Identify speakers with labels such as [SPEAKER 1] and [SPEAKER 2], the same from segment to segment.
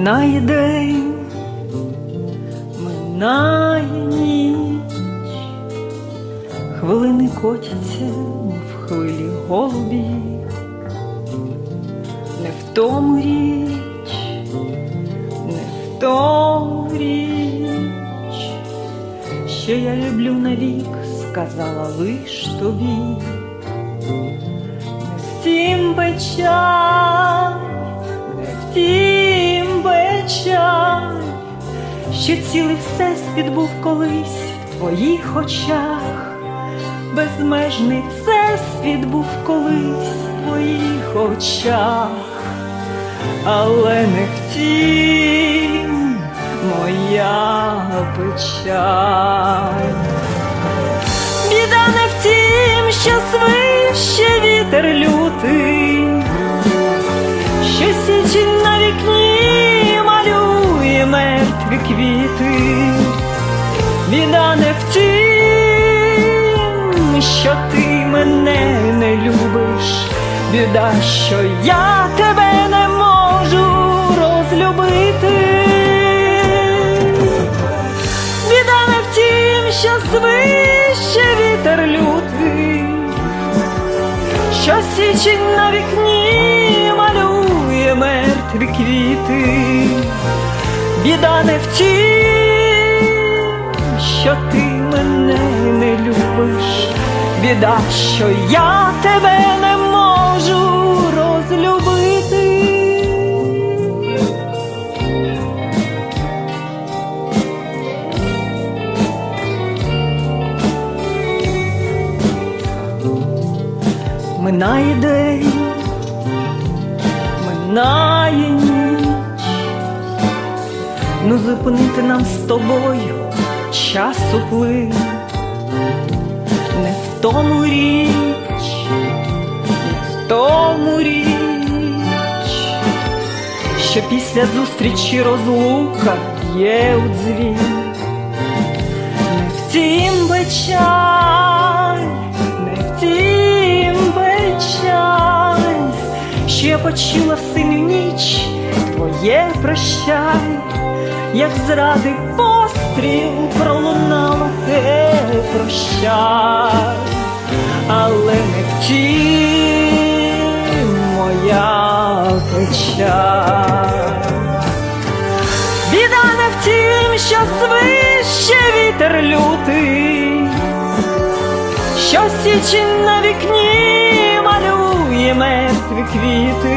[SPEAKER 1] Минає день, минає ніч, хвилини котяться, мов хвилі голубі, не в тому річ, не в тому річ, що я люблю навік, сказала лиш тобі, не в тім печаль, що цілий всесвіт був колись в твоїх очах, безмежний всесвіт був колись в твоїх очах, але не в тім моя печаль. Біда не в тім, що свище вітер лютий, Біда не в тім, що ти мене не любиш, біда, що я тебе не можу розлюбити. Біда не в тім, що свище вітер лютий, що січень на вікні малює мертві квіти. Біда не в тім, що ти мене не любиш, біда, що я тебе не можу розлюбити. Минає день, минає ніч, ну зупинити нам з тобою часу плин, не в тому річ, не в тому річ, що після зустрічі розлука є у дзвін, не в тім печаль, не в тім печаль, що я почула в синю ніч твоє прощай, як зради постріл пролунало те прощай, але не в тім моя печаль. Біда не в тім, що свище вітер лютий, що січень на вікні малює мертві квіти.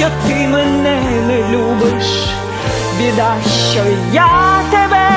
[SPEAKER 1] що ти мене не любиш, біда, що я тебе